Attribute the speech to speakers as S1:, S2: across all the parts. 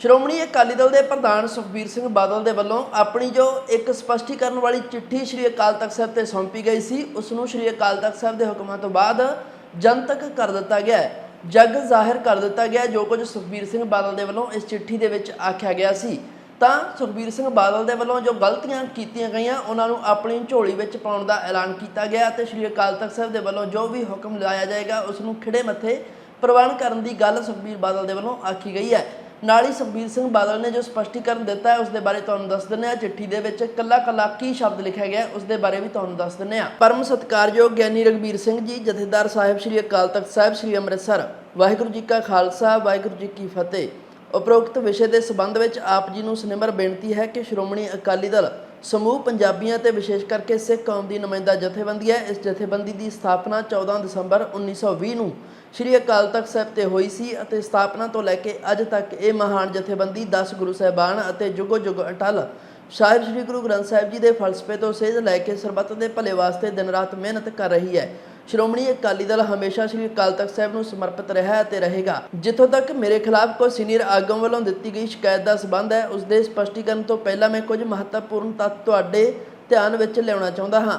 S1: ਸ਼੍ਰੋਮਣੀ ਅਕਾਲੀ ਦਲ ਦੇ ਪ੍ਰਧਾਨ ਸੁਖਬੀਰ ਸਿੰਘ ਬਾਦਲ ਦੇ ਵੱਲੋਂ ਆਪਣੀ ਜੋ ਇੱਕ ਸਪਸ਼ਟੀਕਰਨ ਵਾਲੀ ਚਿੱਠੀ ਸ੍ਰੀ ਅਕਾਲ ਤਖਤ ਸਾਹਿਬ ਤੇ ਸੌਂਪੀ ਗਈ ਸੀ, ਉਸ ਨੂੰ ਸ੍ਰੀ ਅਕਾਲ ਤਖਤ ਸਾਹਿਬ ਦੇ ਹੁਕਮਾਂ ਤੋਂ ਬਾਅਦ ਜਨਤਕ ਕਰ ਦਿੱਤਾ ਗਿਆ ਹੈ, ਜਗ ਜ਼ਾਹਿਰ ਕਰ ਦਿੱਤਾ ਗਿਆ ਜੋ ਕੁਝ ਸੁਖਬੀਰ ਸਿੰਘ ਬਾਦਲ ਦੇ ਵੱਲੋਂ ਇਸ ਚਿੱਠੀ ਦੇ ਵਿੱਚ ਆਖਿਆ ਗਿਆ ਸੀ। ਤਾਂ ਸੁਖਬੀਰ ਸਿੰਘ ਬਾਦਲ ਦੇ ਵੱਲੋਂ ਜੋ ਗਲਤੀਆਂ ਕੀਤੀਆਂ ਗਈਆਂ, ਉਹਨਾਂ ਨੂੰ ਆਪਣੀ ਝੋਲੀ ਵਿੱਚ ਪਾਉਣ ਦਾ ਐਲਾਨ ਕੀਤਾ ਗਿਆ ਅਤੇ ਸ੍ਰੀ ਅਕਾਲ ਤਖਤ ਸਾਹਿਬ ਦੇ ਵੱਲੋਂ ਜੋ ਵੀ ਹੁਕਮ ਲਾਇਆ ਜਾਏਗਾ, ਉਸ ਨੂੰ ਖਿੜੇ ਮੱਥੇ ਪ੍ਰਵਾਨ ਕਰਨ ਦੀ ਗੱਲ ਸੁਖਬੀਰ ਬਾਦਲ ਦੇ ਵੱਲੋਂ ਆਖੀ ਗਈ ਹੈ। ਨਾਲ ਹੀ ਸੁਖਬੀਰ ਸਿੰਘ ਬਾਦਲ ਨੇ ਜੋ ਸਪਸ਼ਟੀਕਰਨ ਦਿੱਤਾ ਹੈ ਉਸ ਦੇ ਬਾਰੇ ਤੁਹਾਨੂੰ ਦੱਸ ਦਿੰਦੇ ਹਾਂ। ਚਿੱਠੀ ਦੇ ਵਿੱਚ ਕੱਲਾ ਕੱਲਾ ਕੀ ਸ਼ਬਦ ਲਿਖਿਆ ਗਿਆ ਹੈ, ਉਸ ਦੇ ਬਾਰੇ ਵੀ ਤੁਹਾਨੂੰ ਦੱਸ ਦਿੰਦੇ ਹਾਂ। ਪਰਮ ਸਤਿਕਾਰਯੋਗ ਗਿਆਨੀ ਰਗਵੀਰ ਸਿੰਘ ਜੀ ਜਥੇਦਾਰ ਸਾਹਿਬ ਸ੍ਰੀ ਅਕਾਲ ਤਖਤ ਸਾਹਿਬ ਸ੍ਰੀ ਅੰਮ੍ਰਿਤਸਰ। ਵਾਹਿਗੁਰੂ ਜੀ ਕਾ ਖਾਲਸਾ ਵਾਹਿਗੁਰੂ ਜੀ ਕੀ ਫਤਿਹ। ਉਪਰੋਕਤ ਵਿਸ਼ੇ ਦੇ ਸੰਬੰਧ ਵਿੱਚ ਆਪ ਜੀ ਨੂੰ ਸਨਿਮਰ ਬੇਨਤੀ ਹੈ ਕਿ ਸ਼੍ਰੋਮਣੀ ਅਕਾਲੀ ਦਲ ਸਮੂਹ ਪੰਜਾਬੀਆਂ ਤੇ ਵਿਸ਼ੇਸ਼ ਕਰਕੇ ਸਿੱਖ ਕੌਮ ਦੀ ਨੁਮਾਇੰਦਾ ਜਥੇਬੰਦੀ ਹੈ। ਇਸ ਜਥੇਬੰਦੀ ਦੀ ਸਥਾਪਨਾ 14 ਦਸੰਬਰ 1920 ਨੂੰ ਸ੍ਰੀ ਅਕਾਲ ਤਖਤ ਸਾਹਿਬ ਤੇ ਹੋਈ ਸੀ ਅਤੇ ਸਥਾਪਨਾ ਤੋਂ ਲੈ ਕੇ ਅੱਜ ਤੱਕ ਇਹ ਮਹਾਨ ਜਥੇਬੰਦੀ 10 ਗੁਰੂ ਸਾਹਿਬਾਨ ਅਤੇ ਜੁਗੋ ਜੁਗ ਅਟਲ ਸਾਹਿਬ ਸ੍ਰੀ ਗੁਰੂ ਗ੍ਰੰਥ ਸਾਹਿਬ ਜੀ ਦੇ ਫਲਸਫੇ ਤੋਂ ਸੇਧ ਲੈ ਕੇ ਸਰਬੱਤ ਦੇ ਭਲੇ ਵਾਸਤੇ ਦਿਨ ਰਾਤ ਮਿਹਨਤ ਕਰ ਰਹੀ ਹੈ। ਸ਼੍ਰੋਮਣੀ ਅਕਾਲੀ ਦਲ ਹਮੇਸ਼ਾ ਸ੍ਰੀ ਅਕਾਲ ਤਖਤ ਸਾਹਿਬ ਨੂੰ ਸਮਰਪਿਤ ਰਿਹਾ ਹੈ ਅਤੇ ਰਹੇਗਾ। ਜਿੱਥੋਂ ਤੱਕ ਮੇਰੇ ਖਿਲਾਫ ਕੋਈ ਸੀਨੀਅਰ ਆਗੂਆਂ ਵੱਲੋਂ ਦਿੱਤੀ ਗਈ ਸ਼ਿਕਾਇਤ ਦਾ ਸਬੰਧ ਹੈ ਉਸ ਦੇ ਸਪਸ਼ਟੀਕਰਨ ਤੋਂ ਪਹਿਲਾਂ ਮੈਂ ਕੁਝ ਮਹੱਤਵਪੂਰਨ ਤੱਤ ਤੁਹਾਡੇ ਧਿਆਨ ਵਿੱਚ ਲਿਆਉਣਾ ਚਾਹੁੰਦਾ ਹਾਂ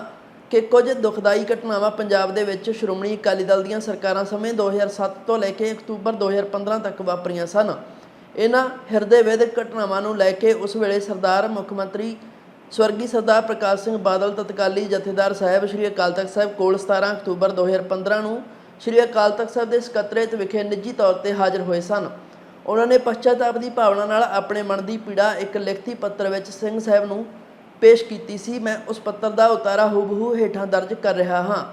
S1: ਕਿ ਕੁਝ ਦੁਖਦਾਈ ਘਟਨਾਵਾਂ ਪੰਜਾਬ ਦੇ ਵਿੱਚ ਸ਼੍ਰੋਮਣੀ ਅਕਾਲੀ ਦਲ ਦੀਆਂ ਸਰਕਾਰਾਂ ਸਮੇਂ 2007 ਤੋਂ ਲੈ ਕੇ ਅਕਤੂਬਰ 2015 ਤੱਕ ਵਾਪਰੀਆਂ ਸਨ। ਇਹਨਾਂ ਹਿਰਦੇ ਵੇਦਕ ਘਟਨਾਵਾਂ ਨੂੰ ਲੈ ਕੇ ਉਸ ਵੇਲੇ ਸਰਦਾਰ ਮੁੱਖ ਮੰਤਰੀ ਸਵਰਗੀ ਸਰਦਾਰ ਪ੍ਰਕਾਸ਼ ਸਿੰਘ ਬਾਦਲ ਤਤਕਾਲੀ ਜਥੇਦਾਰ ਸਾਹਿਬ ਸ੍ਰੀ ਅਕਾਲ ਤਖਤ ਸਾਹਿਬ ਕੋਲ 17 ਅਕਤੂਬਰ 2015 ਨੂੰ ਸ੍ਰੀ ਅਕਾਲ ਤਖਤ ਸਾਹਿਬ ਦੇ ਸਕੱਤਰੇਤ ਵਿਖੇ ਨਿੱਜੀ ਤੌਰ ਤੇ ਹਾਜ਼ਰ ਹੋਏ ਸਨ। ਉਹਨਾਂ ਨੇ ਪਛਤਾਪ ਦੀ ਭਾਵਨਾ ਨਾਲ ਆਪਣੇ ਮਨ ਦੀ ਪੀੜਾ ਇੱਕ ਲਿਖਤੀ ਪੱਤਰ ਵਿੱਚ ਸਿੰਘ ਸਾਹਿਬ ਨੂੰ ਪੇਸ਼ ਕੀਤੀ ਸੀ। ਮੈਂ ਉਸ ਪੱਤਰ ਦਾ ਉਤਾਰਾ ਹੂਬਹੂ ਹੇਠਾਂ ਦਰਜ ਕਰ ਰਿਹਾ ਹਾਂ।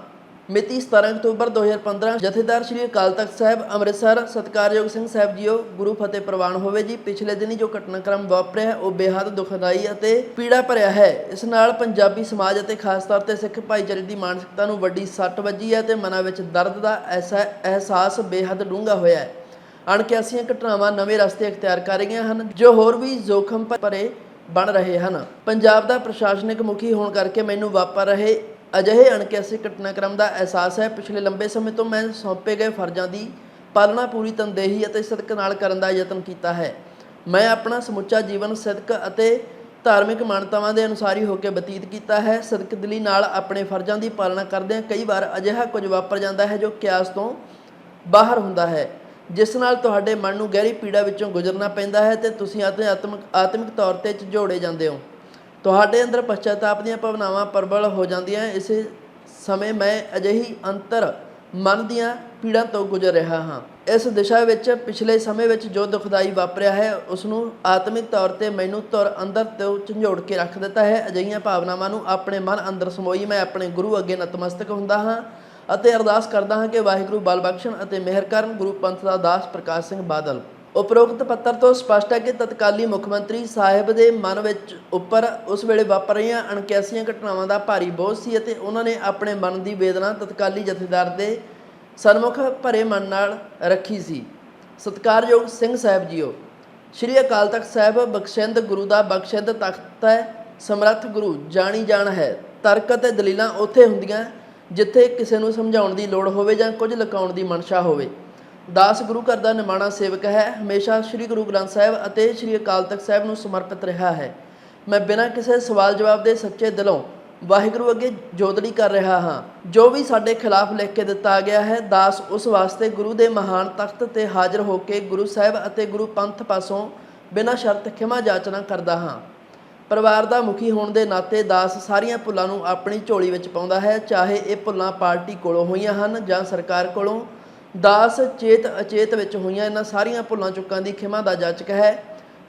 S1: ਮਿਤੀ 17 ਅਕਤੂਬਰ 2015 ਜਥੇਦਾਰ ਸ੍ਰੀ ਅਕਾਲ ਤਖਤ ਸਾਹਿਬ ਅੰਮ੍ਰਿਤਸਰ ਸਤਕਾਰਯੋਗ ਸਿੰਘ ਸਾਹਿਬ ਜੀਓ ਗੁਰੂ ਫਤਿਹ ਪ੍ਰਵਾਨ ਹੋਵੇ ਜੀ। ਪਿਛਲੇ ਦਿਨੀ ਜੋ ਘਟਨਾਕ੍ਰਮ ਵਾਪਰਿਆ ਹੈ, ਉਹ ਬੇਹੱਦ ਦੁਖਦਾਈ ਅਤੇ ਪੀੜਾ ਭਰਿਆ ਹੈ। ਇਸ ਨਾਲ ਪੰਜਾਬੀ ਸਮਾਜ ਅਤੇ ਖਾਸ ਤੌਰ ਤੇ ਸਿੱਖ ਭਾਈਚਾਰੇ ਦੀ ਮਾਨਸਿਕਤਾ ਨੂੰ ਵੱਡੀ ਸੱਟ ਵੱਜੀ ਹੈ ਤੇ ਮਨਾਂ ਵਿੱਚ ਦਰਦ ਦਾ ਐਸਾ ਅਹਿਸਾਸ ਬੇਹੱਦ ਡੂੰਘਾ ਹੋਇਆ ਹੈ। ਅਣਕਿਆਸੀਆਂ ਘਟਨਾਵਾਂ ਨਵੇਂ ਰਸਤੇ ਅਖਤਿਆਰ ਕਰ ਰਹੀਆਂ ਹਨ ਜੋ ਹੋਰ ਵੀ ਜ਼ੋਖਮ ਭਰੇ ਬਣ ਰਹੇ ਹਨ। ਪੰਜਾਬ ਦਾ ਪ੍ਰਸ਼ਾਸਨਿਕ ਮੁਖੀ ਹੋਣ ਕਰਕੇ ਮੈਨੂੰ ਵਾਪਰ ਰਹੇ ਅਜਿਹੇ ਅਣਕਿਆਸੀ ਘਟਨਾਕ੍ਰਮ ਦਾ ਅਹਿਸਾਸ ਹੈ। ਪਿਛਲੇ ਲੰਬੇ ਸਮੇਂ ਤੋਂ ਮੈਂ ਸੌਂਪੇ ਗਏ ਫਰਜ਼ਾਂ ਦੀ ਪਾਲਣਾ ਪੂਰੀ ਤਨਦੇਹੀ ਅਤੇ ਸਦਕ ਨਾਲ ਕਰਨ ਦਾ ਯਤਨ ਕੀਤਾ ਹੈ। ਮੈਂ ਆਪਣਾ ਸਮੁੱਚਾ ਜੀਵਨ, ਸਦਕ ਅਤੇ ਧਾਰਮਿਕ ਮਾਨਤਾਵਾਂ ਦੇ ਅਨੁਸਾਰੀ ਹੋ ਕੇ ਬਤੀਤ ਕੀਤਾ ਹੈ। ਸਦਕਦਲੀ ਨਾਲ ਆਪਣੇ ਫਰਜ਼ਾਂ ਦੀ ਪਾਲਣਾ ਕਰਦਿਆਂ ਕਈ ਵਾਰ ਅਜਿਹਾ ਕੁਝ ਵਾਪਰ ਜਾਂਦਾ ਹੈ ਜੋ ਕਿਆਸ ਤੋਂ ਬਾਹਰ ਹੁੰਦਾ ਹੈ, ਜਿਸ ਨਾਲ ਤੁਹਾਡੇ ਮਨ ਨੂੰ ਗਹਿਰੀ ਪੀੜਾ ਵਿੱਚੋਂ ਗੁਜ਼ਰਨਾ ਪੈਂਦਾ ਹੈ ਤੇ ਤੁਸੀਂ ਅਤੇ ਆਤਮਿਕ ਆਤਮਿਕ ਤੌਰ ਤੇ ਝੋੜੇ ਜਾਂਦੇ ਹੋ। ਤੁਹਾਡੇ ਅੰਦਰ ਪਛਤਾਪ ਦੀਆਂ ਭਾਵਨਾਵਾਂ ਪ੍ਰਬਲ ਹੋ ਜਾਂਦੀਆਂ ਇਸੇ ਸਮੇਂ ਮੈਂ ਅਜਿਹੀ ਅੰਤਰ ਮਨ ਦੀਆਂ ਪੀੜਾਂ ਤੋਂ ਗੁਜ਼ਰ ਰਿਹਾ ਹਾਂ। ਇਸ ਦਿਸ਼ਾ ਵਿੱਚ ਪਿਛਲੇ ਸਮੇਂ ਵਿੱਚ ਜੋ ਦੁਖਦਾਈ ਵਾਪਰਿਆ ਹੈ ਉਸ ਨੂੰ ਆਤਮਿਕ ਤੌਰ ਤੇ ਮੈਨੂੰ ਤੁਰ ਅੰਦਰ ਤੋਂ ਝੰਜੋੜ ਕੇ ਰੱਖ ਦਿੱਤਾ ਹੈ। ਅਜਿਹੀਆਂ ਭਾਵਨਾਵਾਂ ਨੂੰ ਆਪਣੇ ਮਨ ਅੰਦਰ ਸਮੋਈ ਮੈਂ ਆਪਣੇ ਗੁਰੂ ਅੱਗੇ ਨਤਮਸਤਕ ਹੁੰਦਾ ਹਾਂ ਅਤੇ ਅਰਦਾਸ ਕਰਦਾ ਹਾਂ ਕਿ ਵਾਹਿਗੁਰੂ ਬਲ ਬਖਸ਼ਣ ਅਤੇ ਮਿਹਰ ਕਰਨ ਗੁਰੂ ਪੰਥ ਦਾ ਦਾਸ ਪ੍ਰਕਾਸ਼ ਸਿੰਘ ਬਾਦਲ। ਉਪਰੋਕਤ ਪੱਤਰ ਤੋਂ ਸਪਸ਼ਟ ਹੈ ਕਿ ਤਤਕਾਲੀ ਮੁੱਖ ਮੰਤਰੀ ਸਾਹਿਬ ਦੇ ਮਨ ਵਿੱਚ ਉੱਪਰ ਉਸ ਵੇਲੇ ਵਾਪਰ ਰਹੀਆਂ ਅਣਕਿਆਸੀਆਂ ਘਟਨਾਵਾਂ ਦਾ ਭਾਰੀ ਬੋਝ ਸੀ ਅਤੇ ਉਹਨਾਂ ਨੇ ਆਪਣੇ ਮਨ ਦੀ ਵੇਦਨਾ ਤਤਕਾਲੀ ਜਥੇਦਾਰ ਦੇ ਸਨਮੁਖ ਭਰੇ ਮਨ ਨਾਲ ਰੱਖੀ ਸੀ। ਸਤਕਾਰਯੋਗ ਸਿੰਘ ਸਾਹਿਬ ਜੀਓ, ਸ਼੍ਰੀ ਅਕਾਲ ਤਖਤ ਸਾਹਿਬ ਬਖਸ਼ਿੰਦ ਗੁਰੂ ਦਾ ਬਖਸ਼ਿੰਦ ਤਖਤ ਹੈ, ਸਮਰੱਥ ਗੁਰੂ, ਜਾਣੀ ਜਾਣ ਹੈ। ਤਰਕ ਅਤੇ ਦਲੀਲਾਂ ਉੱਥੇ ਹੁੰਦੀਆਂ ਜਿੱਥੇ ਕਿਸੇ ਨੂੰ ਸਮਝਾਉਣ ਦੀ ਲੋੜ ਹੋਵੇ ਜਾਂ ਕੁਝ ਲੁਕਾਉਣ ਦੀ ਮਨਸ਼ਾ ਹੋਵੇ। ਦਾਸ ਗੁਰੂ ਘਰ ਦਾ ਨਿਮਾਣਾ ਸੇਵਕ ਹੈ, ਹਮੇਸ਼ਾ ਸ੍ਰੀ ਗੁਰੂ ਗ੍ਰੰਥ ਸਾਹਿਬ ਅਤੇ ਸ੍ਰੀ ਅਕਾਲ ਤਖਤ ਸਾਹਿਬ ਨੂੰ ਸਮਰਪਿਤ ਰਿਹਾ ਹੈ। ਮੈਂ ਬਿਨਾਂ ਕਿਸੇ ਸਵਾਲ ਜਵਾਬ ਦੇ ਸੱਚੇ ਦਿਲੋਂ ਵਾਹਿਗੁਰੂ ਅੱਗੇ ਜੋਦੜੀ ਕਰ ਰਿਹਾ ਹਾਂ। ਜੋ ਵੀ ਸਾਡੇ ਖਿਲਾਫ ਲਿਖ ਕੇ ਦਿੱਤਾ ਗਿਆ ਹੈ, ਦਾਸ ਉਸ ਵਾਸਤੇ ਗੁਰੂ ਦੇ ਮਹਾਨ ਤਖਤ ਤੇ ਹਾਜ਼ਰ ਹੋ ਕੇ ਗੁਰੂ ਸਾਹਿਬ ਅਤੇ ਗੁਰੂ ਪੰਥ ਪਾਸੋਂ ਬਿਨਾਂ ਸ਼ਰਤ ਖਿਮਾ ਜਾਚਨਾ ਕਰਦਾ ਹਾਂ। ਪਰਿਵਾਰ ਦਾ ਮੁਖੀ ਹੋਣ ਦੇ ਨਾਤੇ ਦਾਸ ਸਾਰੀਆਂ ਭੁੱਲਾਂ ਨੂੰ ਆਪਣੀ ਝੋਲੀ ਵਿੱਚ ਪਾਉਂਦਾ ਹੈ, ਚਾਹੇ ਇਹ ਭੁੱਲਾਂ ਪਾਰਟੀ ਕੋਲੋਂ ਹੋਈਆਂ ਹਨ ਜਾਂ ਸਰਕਾਰ ਕੋਲੋਂ। ਦਾਸ ਚੇਤ ਅਚੇਤ ਵਿੱਚ ਹੋਈਆਂ ਇਹਨਾਂ ਸਾਰੀਆਂ ਭੁੱਲਾਂ ਚੁੱਕਾਂ ਦੀ ਖਿਮਾ ਦਾ ਜਾਚਕ ਹੈ।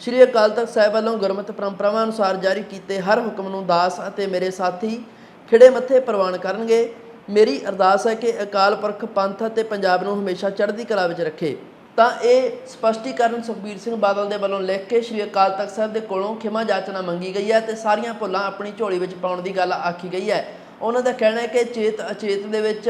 S1: ਸ਼੍ਰੀ ਅਕਾਲ ਤਖਤ ਸਾਹਿਬ ਵੱਲੋਂ ਗੁਰਮਤਿ ਪਰੰਪਰਾਵਾਂ ਅਨੁਸਾਰ ਜਾਰੀ ਕੀਤੇ ਹਰ ਹੁਕਮ ਨੂੰ ਦਾਸ ਅਤੇ ਮੇਰੇ ਸਾਥੀ ਖਿੜੇ ਮੱਥੇ ਪ੍ਰਵਾਨ ਕਰਨਗੇ। ਮੇਰੀ ਅਰਦਾਸ ਹੈ ਕਿ ਅਕਾਲ ਪੁਰਖ, ਪੰਥ ਅਤੇ ਪੰਜਾਬ ਨੂੰ ਹਮੇਸ਼ਾ ਚੜ੍ਹਦੀ ਕਲਾ ਵਿੱਚ ਰੱਖੇ। ਤਾਂ ਇਹ ਸਪਸ਼ਟੀਕਰਨ ਸੁਖਬੀਰ ਸਿੰਘ ਬਾਦਲ ਦੇ ਵੱਲੋਂ ਲਿਖ ਕੇ ਸ਼੍ਰੀ ਅਕਾਲ ਤਖਤ ਸਾਹਿਬ ਦੇ ਕੋਲੋਂ ਖਿਮਾ ਜਾਚਨਾ ਮੰਗੀ ਗਈ ਹੈ ਤੇ ਸਾਰੀਆਂ ਭੁੱਲਾਂ ਆਪਣੀ ਝੋਲੀ ਵਿੱਚ ਪਾਉਣ ਦੀ ਗੱਲ ਆਖੀ ਗਈ ਹੈ। ਉਹਨਾਂ ਦਾ ਕਹਿਣਾ ਹੈ ਕਿ ਚੇਤ ਅਚੇਤ ਦੇ ਵਿੱਚ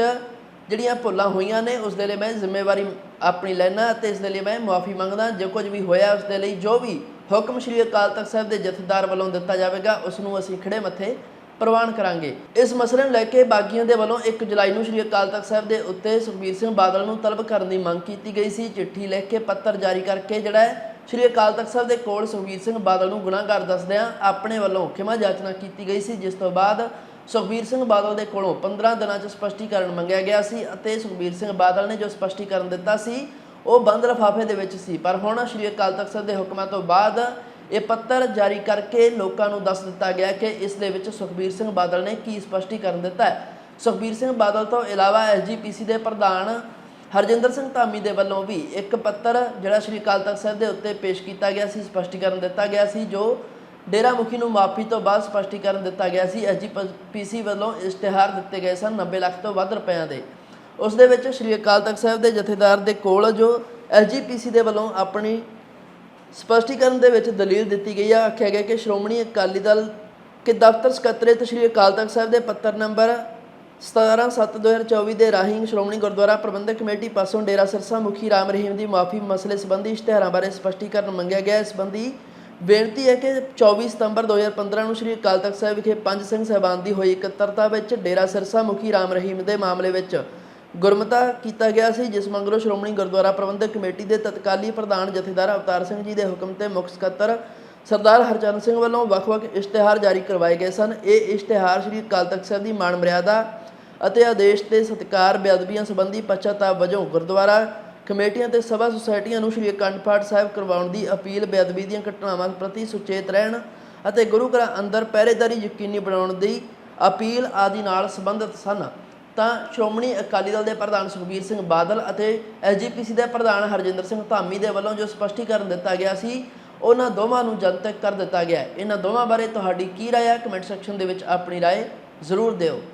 S1: ਜਿਹੜੀਆਂ ਭੁੱਲਾਂ ਹੋਈਆਂ ਨੇ ਉਸ ਦੇ ਲਈ ਮੈਂ ਜ਼ਿੰਮੇਵਾਰੀ ਆਪਣੀ ਲੈਣਾ ਅਤੇ ਇਸ ਦੇ ਲਈ ਮੈਂ ਮੁਆਫੀ ਮੰਗਦਾ। ਜੋ ਕੁਝ ਵੀ ਹੋਇਆ, ਉਸ ਦੇ ਲਈ ਜੋ ਵੀ ਹੁਕਮ ਸ਼੍ਰੀ ਅਕਾਲ ਤਖਤ ਸਾਹਿਬ ਦੇ ਜਥੇਦਾਰ ਵੱਲੋਂ ਦਿੱਤਾ ਜਾਵੇਗਾ, ਉਸ ਨੂੰ ਅਸੀਂ ਖੜੇ ਮੱਥੇ ਪ੍ਰਵਾਨ ਕਰਾਂਗੇ। ਇਸ ਮਸਲੇ ਨੂੰ ਲੈ ਕੇ ਬਾਗੀਆਂ ਦੇ ਵੱਲੋਂ 1 ਜੁਲਾਈ ਨੂੰ ਸ਼੍ਰੀ ਅਕਾਲ ਤਖਤ ਸਾਹਿਬ ਦੇ ਉੱਤੇ ਸੁਖਬੀਰ ਸਿੰਘ ਬਾਦਲ ਨੂੰ ਤਲਬ ਕਰਨ ਦੀ ਮੰਗ ਕੀਤੀ ਗਈ ਸੀ। ਚਿੱਠੀ ਲਿਖ ਕੇ ਪੱਤਰ ਜਾਰੀ ਕਰਕੇ ਜਿਹੜਾ ਸ਼੍ਰੀ ਅਕਾਲ ਤਖਤ ਸਾਹਿਬ ਦੇ ਕੋਲ ਸੁਖਬੀਰ ਸਿੰਘ ਬਾਦਲ ਨੂੰ ਗੁਨਾਹਗਾਰ ਦੱਸਦਿਆਂ ਆਪਣੇ ਵੱਲੋਂ ਖਿਮਾ ਜਾਚਨਾ ਕੀਤੀ ਗਈ ਸੀ, ਜਿਸ ਤੋਂ ਬਾਅਦ ਸੁਖਬੀਰ ਸਿੰਘ ਬਾਦਲ ਦੇ ਕੋਲੋਂ 15 ਦਿਨਾਂ 'ਚ ਸਪਸ਼ਟੀਕਰਨ ਮੰਗਿਆ ਗਿਆ ਸੀ ਅਤੇ ਸੁਖਬੀਰ ਸਿੰਘ ਬਾਦਲ ਨੇ ਜੋ ਸਪਸ਼ਟੀਕਰਨ ਦਿੱਤਾ ਸੀ, ਉਹ ਬੰਦ ਲਫ਼ਾਫੇ ਦੇ ਵਿੱਚ ਸੀ। ਪਰ ਹੁਣ ਸ਼੍ਰੀ ਅਕਾਲ ਤਖਤ ਸਾਹਿਬ ਦੇ ਹੁਕਮਾਂ ਤੋਂ ਬਾਅਦ ਇਹ ਪੱਤਰ ਜਾਰੀ ਕਰਕੇ ਲੋਕਾਂ ਨੂੰ ਦੱਸ ਦਿੱਤਾ ਗਿਆ ਕਿ ਇਸ ਦੇ ਵਿੱਚ ਸੁਖਬੀਰ ਸਿੰਘ ਬਾਦਲ ਨੇ ਕੀ ਸਪਸ਼ਟੀਕਰਨ ਦਿੱਤਾ ਹੈ। ਸੁਖਬੀਰ ਸਿੰਘ ਬਾਦਲ ਤੋਂ ਇਲਾਵਾ ਐਸਜੀਪੀਸੀ ਦੇ ਪ੍ਰਧਾਨ ਹਰਜਿੰਦਰ ਸਿੰਘ ਧਾਮੀ ਦੇ ਵੱਲੋਂ ਵੀ ਇੱਕ ਪੱਤਰ ਜਿਹੜਾ ਸ਼੍ਰੀ ਅਕਾਲ ਤਖਤ ਸਾਹਿਬ ਦੇ ਉੱਤੇ ਪੇਸ਼ ਕੀਤਾ ਗਿਆ ਸੀ, ਸਪਸ਼ਟੀਕਰਨ ਦਿੱਤਾ ਗਿਆ ਸੀ, ਜੋ ਡੇਰਾ ਮੁਖੀ ਨੂੰ ਮਾਫੀ ਤੋਂ ਬਾਅਦ ਸਪਸ਼ਟੀਕਰਨ ਦਿੱਤਾ ਗਿਆ ਸੀ। ਐਸਜੀਪੀਸੀ ਵੱਲੋਂ ਇਸ਼ਤਿਹਾਰ ਦਿੱਤੇ ਗਏ ਸਨ 90 ਲੱਖ ਤੋਂ ਵੱਧ ਰੁਪਇਆਂ ਦੇ। ਉਸ ਦੇ ਵਿੱਚ ਸ਼੍ਰੀ ਅਕਾਲ ਤਖਤ ਸਾਹਿਬ ਦੇ ਜਥੇਦਾਰ ਦੇ ਕੋਲ ਜੋ ਐਸਜੀਪੀਸੀ ਦੇ ਵੱਲੋਂ ਆਪਣੀ ਸਪਸ਼ਟੀਕਰਨ ਦੇ ਵਿੱਚ ਦਲੀਲ ਦਿੱਤੀ ਗਈ ਹੈ ਆਖਿਆ ਗਿਆ ਕਿ ਸ਼੍ਰੋਮਣੀ ਅਕਾਲੀ ਦਲ ਕਿ ਦਫ਼ਤਰ ਸਕੱਤਰੇਤ ਸ਼੍ਰੀ ਅਕਾਲ ਤਖਤ ਸਾਹਿਬ ਦੇ ਪੱਤਰ ਨੰਬਰ 17/7/2024 ਦੇ ਰਾਹੀਂ ਸ਼੍ਰੋਮਣੀ ਗੁਰਦੁਆਰਾ ਪ੍ਰਬੰਧਕ ਕਮੇਟੀ ਪਾਸੋਂ ਡੇਰਾ ਸਿਰਸਾ ਮੁਖੀ ਰਾਮ ਰਹੀਮ ਦੀ ਮਾਫੀ ਮਸਲੇ ਸੰਬੰਧੀ ਇਸ਼ਤਿਹਾਰਾਂ ਬਾਰੇ ਸਪਸ਼ਟੀਕਰਨ ਮੰਗਿਆ ਗਿਆ। ਇਸ ਸੰਬੰਧੀ ਬੇਨਤੀ ਹੈ ਕਿ 24 ਸਤੰਬਰ 2015 ਨੂੰ ਸ਼੍ਰੀ ਅਕਾਲ ਤਖਤ ਸਾਹਿਬ ਵਿਖੇ ਪੰਜ ਸਿੰਘ ਸਹਿਬਾਨ ਦੀ ਹੋਈ ਇਕੱਤਰਤਾ ਵਿੱਚ ਡੇਰਾ ਸਿਰਸਾ ਮੁਖੀ ਰਾਮ ਰਹੀਮ ਦੇ ਮਾਮਲੇ ਵਿੱਚ ਗੁਰਮਤਾ ਕੀਤਾ ਗਿਆ ਸੀ, ਜਿਸ ਮੰਗਰੋ ਸ਼੍ਰੋਮਣੀ ਗੁਰਦੁਆਰਾ ਪ੍ਰਬੰਧਕ ਕਮੇਟੀ ਦੇ ਤਤਕਾਲੀ ਪ੍ਰਧਾਨ ਜਥੇਦਾਰ ਅਵਤਾਰ ਸਿੰਘ ਜੀ ਦੇ ਹੁਕਮ ਤੇ ਮੁੱਖ ਸਕੱਤਰ ਸਰਦਾਰ ਹਰਚਰਨ ਸਿੰਘ ਵੱਲੋਂ ਵੱਖ-ਵੱਖ ਇਸ਼ਤਿਹਾਰ ਜਾਰੀ ਕਰਵਾਏ ਗਏ ਸਨ। ਇਹ ਇਸ਼ਤਿਹਾਰ ਸ਼੍ਰੀ ਅਕਾਲ ਤਖਤ ਸਾਹਿਬ ਦੀ ਮਾਣ ਮਰਿਆਦਾ ਅਤੇ ਆਦੇਸ਼ ਤੇ ਸਤਿਕਾਰ, ਬੇਅਦਬੀਆਂ ਸੰਬੰਧੀ ਪਛਤਾਪ ਵਜੋਂ ਗੁਰਦੁਆਰਾ ਕਮੇਟੀਆਂ ਤੇ ਸਭਾ ਸੁਸਾਇਟੀਆਂ ਨੂੰ ਸ਼੍ਰੀ ਅਖੰਡ ਪਾਠ ਸਾਹਿਬ ਕਰਵਾਉਣ ਦੀ ਅਪੀਲ, ਬੇਅਦਬੀ ਦੀਆਂ ਘਟਨਾਵਾਂ ਪ੍ਰਤੀ ਸੁਚੇਤ ਰਹਿਣ ਅਤੇ ਗੁਰੂ ਘਰਾਂ ਅੰਦਰ ਪਹਿਰੇਦਾਰੀ ਯਕੀਨੀ ਬਣਾਉਣ ਦੀ ਅਪੀਲ ਆਦਿ ਨਾਲ ਸੰਬੰਧਿਤ ਸਨ। ਤਾਂ ਸ਼੍ਰੋਮਣੀ ਅਕਾਲੀ ਦਲ ਦੇ ਪ੍ਰਧਾਨ ਸੁਖਬੀਰ ਸਿੰਘ ਬਾਦਲ ਅਤੇ ਐਸਜੀਪੀਸੀ ਦੇ ਪ੍ਰਧਾਨ ਹਰਜਿੰਦਰ ਸਿੰਘ ਧਾਮੀ ਦੇ ਵੱਲੋਂ ਜੋ ਸਪਸ਼ਟੀਕਰਨ ਦਿੱਤਾ ਗਿਆ ਸੀ, ਉਹਨਾਂ ਦੋਵਾਂ ਨੂੰ ਜਨਤਕ ਕਰ ਦਿੱਤਾ ਗਿਆ। ਇਹਨਾਂ ਦੋਵਾਂ ਬਾਰੇ ਤੁਹਾਡੀ ਕੀ ਰਾਏ ਹੈ ਕਮੈਂਟ ਸੈਕਸ਼ਨ ਦੇ ਵਿੱਚ ਆਪਣੀ ਰਾਏ ਜ਼ਰੂਰ ਦਿਓ।